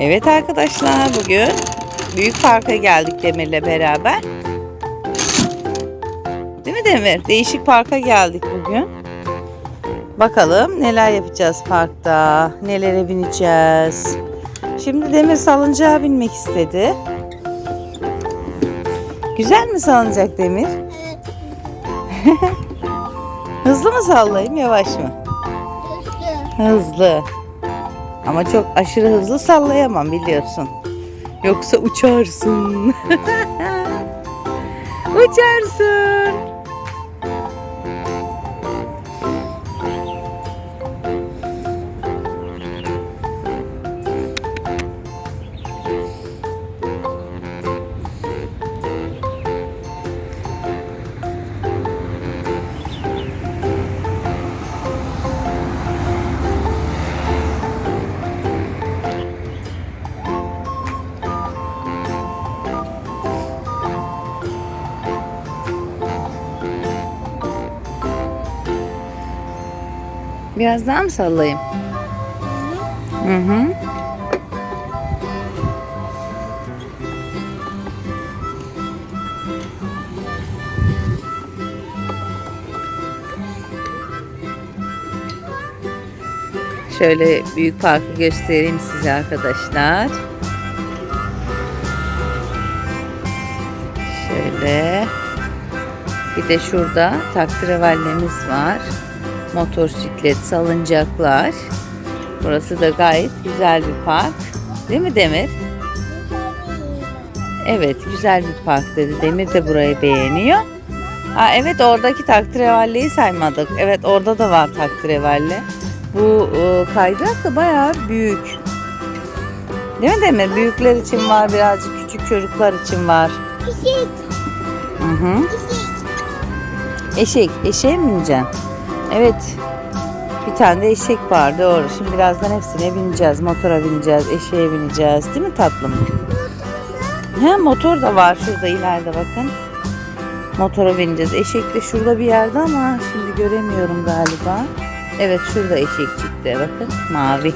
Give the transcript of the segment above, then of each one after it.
Evet arkadaşlar bugün büyük parka geldik Demir'le beraber. Değil mi Demir? Değişik parka geldik bugün. Bakalım neler yapacağız parkta, nelere bineceğiz. Şimdi Demir salıncağa binmek istedi. Güzel mi salıncak Demir? Evet. Hızlı mı sallayayım, yavaş mı? Üstü. Hızlı. Ama çok aşırı hızlı sallayamam biliyorsun. Yoksa uçarsın. uçarsın. Biraz daha mı sallayayım? Hı hı. Şöyle büyük parkı göstereyim size arkadaşlar. Şöyle. Bir de şurada taktırevallemiz var. Motosiklet, salıncaklar. Burası da gayet güzel bir park. Değil mi Demir? Evet güzel bir park dedi. Demir de burayı beğeniyor. Ha, evet oradaki taktrevalleyi saymadık. Evet orada da var taktirevalle. Bu e, kaydırak da bayağı büyük. Değil mi Demir? Büyükler için var birazcık küçük çocuklar için var. Eşek. Hı hı. Eşek. Eşek. Eşeğe mi bineceksin? Evet. Bir tane de eşek var doğru. Şimdi birazdan hepsine bineceğiz. Motora bineceğiz, eşeğe bineceğiz. Değil mi tatlım? He, motor da var şurada ileride bakın. Motora bineceğiz. Eşek de şurada bir yerde ama şimdi göremiyorum galiba. Evet şurada eşek çıktı bakın. Mavi.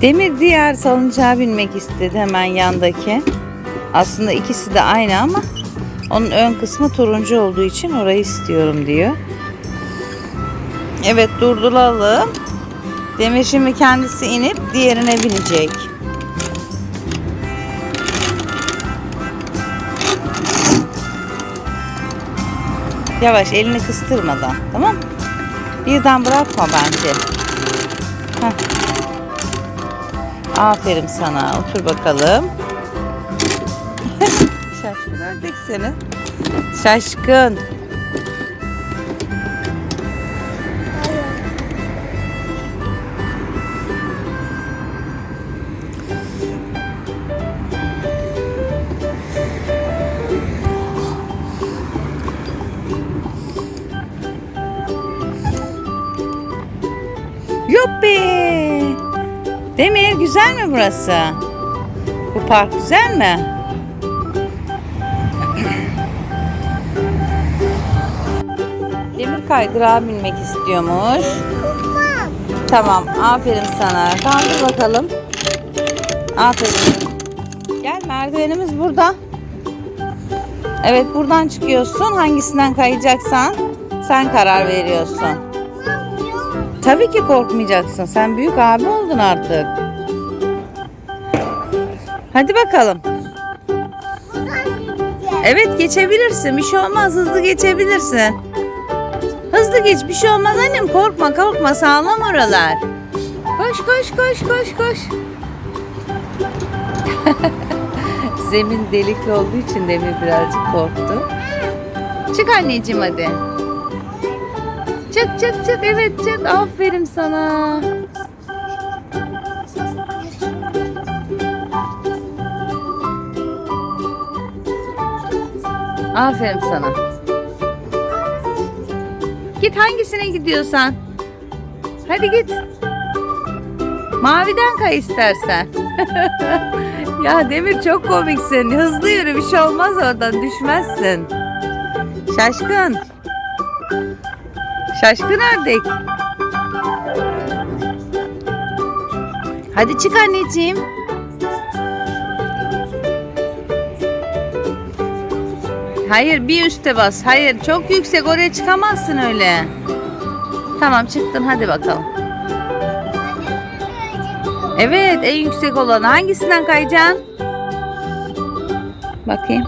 Demir diğer salıncağa binmek istedi hemen yandaki. Aslında ikisi de aynı ama onun ön kısmı turuncu olduğu için orayı istiyorum diyor. Evet durduralım. Demir şimdi kendisi inip diğerine binecek. Yavaş elini kıstırmadan tamam? Birden bırakma bence. Heh. Aferin sana. Otur bakalım. Şaşkın ördek seni. Şaşkın. Yuppi. Demir güzel mi burası? Bu park güzel mi? Kaydırağa binmek istiyormuş. Tamam, aferin sana. Kaldır bakalım. Aferin. Gel merdivenimiz burada. Evet buradan çıkıyorsun. Hangisinden kayacaksan sen karar veriyorsun. Tabii ki korkmayacaksın. Sen büyük abi oldun artık. Hadi bakalım. Evet geçebilirsin. Bir şey olmaz. Hızlı geçebilirsin. Hızlı geç. Bir şey olmaz annem. Korkma korkma. Sağlam oralar. Koş koş koş koş koş. Zemin delikli olduğu için Demir birazcık korktu. Çık anneciğim hadi. Çık çık çık. Evet çık. Aferin sana. Aferin sana. Git hangisine gidiyorsan. Hadi git. Maviden kay istersen. ya Demir çok komiksin. Hızlı yürü bir şey olmaz oradan düşmezsin. Şaşkın. Şaşkın ördek. Hadi çık anneciğim. Hayır bir üste bas. Hayır çok yüksek oraya çıkamazsın öyle. Tamam çıktın hadi bakalım. Evet en yüksek olan hangisinden kayacaksın? Bakayım.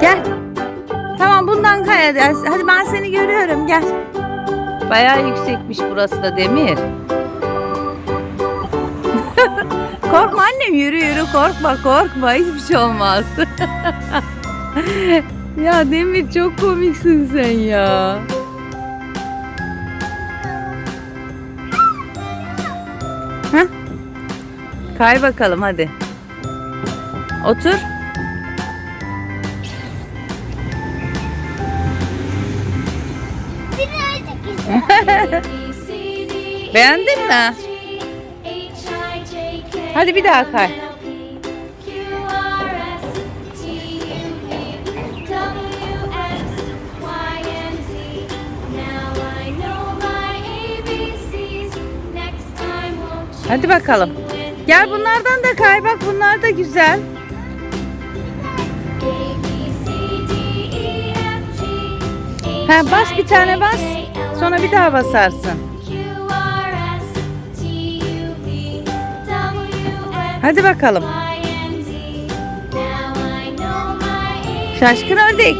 Gel. Tamam bundan kay hadi. Hadi ben seni görüyorum gel. Bayağı yüksekmiş burası da Demir. korkma annem yürü yürü korkma korkma hiçbir şey olmaz. ya Demir çok komiksin sen ya. Heh. Kay bakalım hadi. Otur. Beğendin mi? Hadi bir daha kay. Hadi bakalım. Gel bunlardan da kay bak bunlar da güzel. Ha, bas bir tane bas. Sonra bir daha basarsın. Hadi bakalım. Şaşkın ördek.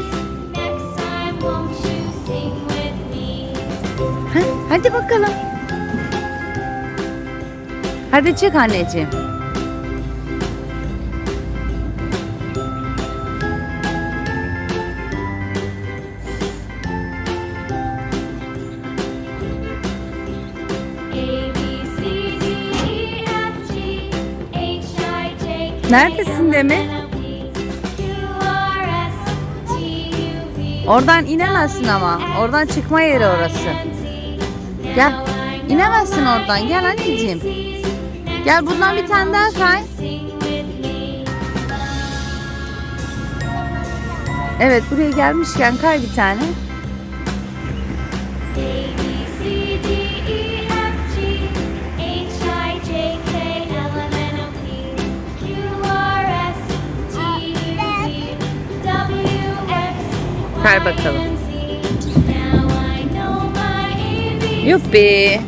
Ha, hadi bakalım. Hadi çık anneciğim. Neredesin Demir? Oradan inemezsin ama. Oradan çıkma yeri orası. Gel. İnemezsin oradan. Gel anneciğim. Gel buradan bir tane daha kay. Evet buraya gelmişken kay bir tane. Kay bakalım. Yuppi.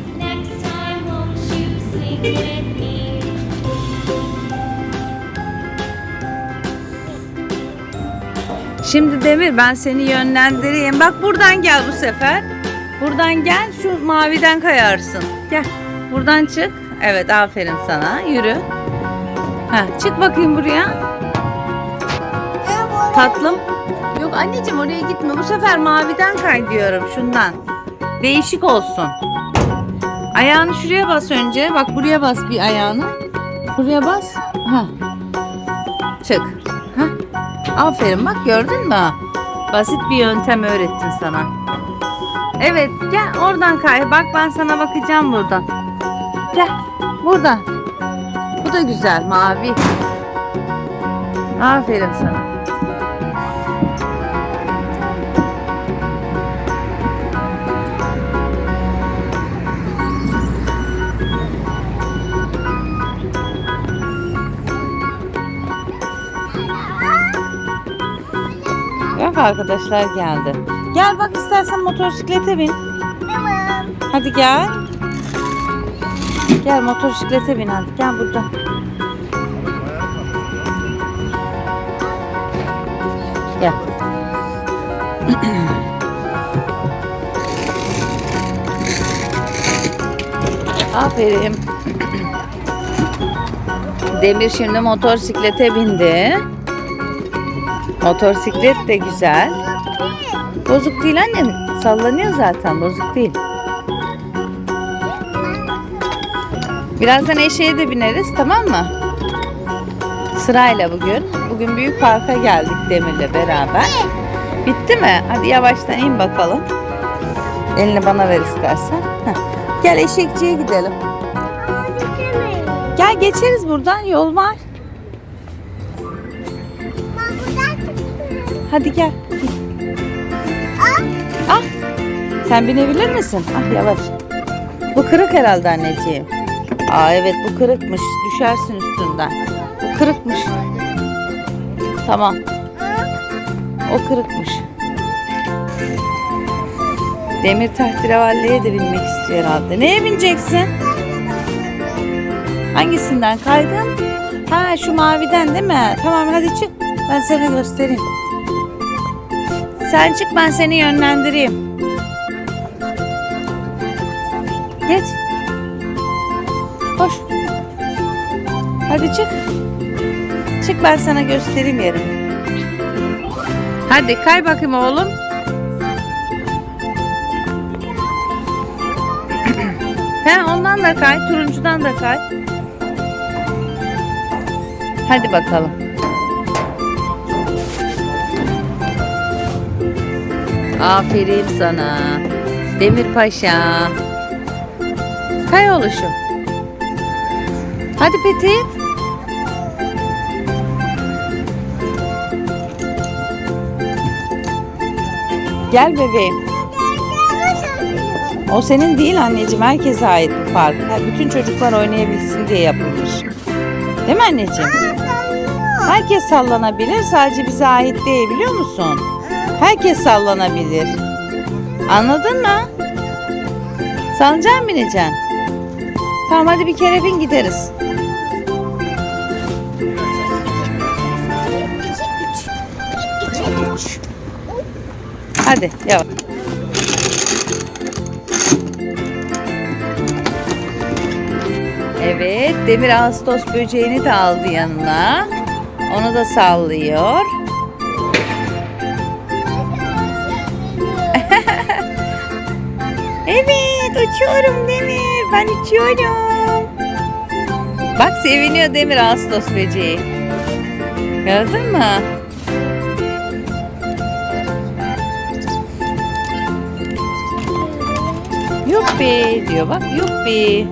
Şimdi Demir ben seni yönlendireyim. Bak buradan gel bu sefer. Buradan gel şu maviden kayarsın. Gel. Buradan çık. Evet aferin sana. Yürü. Ha, çık bakayım buraya. Tatlım. Yok anneciğim oraya gitme. Bu sefer maviden kay diyorum şundan. Değişik olsun. Ayağını şuraya bas önce. Bak buraya bas bir ayağını. Buraya bas. Ha. Çık. Ha. Aferin bak gördün mü? Basit bir yöntem öğrettim sana. Evet gel oradan kay. Bak ben sana bakacağım buradan. Gel buradan. Bu da güzel mavi. Aferin sana. Arkadaşlar geldi. Gel bak istersen motosiklete bin. Tamam. Hadi gel. Gel motosiklete bin hadi. Gel burada. Gel. Aferin. Demir şimdi motosiklete bindi. Motosiklet de güzel. Bozuk değil annem. Sallanıyor zaten. Bozuk değil. Birazdan eşeğe de bineriz tamam mı? Sırayla bugün. Bugün büyük parka geldik Demir'le beraber. Bitti mi? Hadi yavaştan in bakalım. Elini bana ver istersen. Heh. Gel eşekçiye gidelim. Gel geçeriz buradan yol var. Hadi gel. Sen binebilir misin? Ah yavaş. Bu kırık herhalde anneciğim. Aa evet bu kırıkmış. Düşersin üstünden. Bu kırıkmış. Tamam. O kırıkmış. Demir tahterevalliye de binmek istiyor herhalde. Neye bineceksin? Hangisinden kaydın? Ha şu maviden değil mi? Tamam hadi çık. Ben sana göstereyim. Sen çık ben seni yönlendireyim. Geç. Koş. Hadi çık. Çık ben sana göstereyim yerimi. Hadi kay bakayım oğlum. He ondan da kay, turuncudan da kay. Hadi bakalım. Aferin sana. Demir Paşa. Kay oluşum. Hadi Peti. Gel bebeğim. O senin değil anneciğim. Herkese ait bu park. Bütün çocuklar oynayabilsin diye yapılmış. Değil mi anneciğim? Herkes sallanabilir. Sadece bize ait değil biliyor musun? Herkes sallanabilir. Anladın mı? Salıncağa mı? Tamam hadi bir kere bin gideriz. Hadi yavaş. Evet, Demir Ağustos böceğini de aldı yanına. Onu da sallıyor. Uçuyorum Demir. Ben uçuyorum. Bak seviniyor Demir Ağustos böceği. Gördün mü? Yuppi diyor bak yuppi.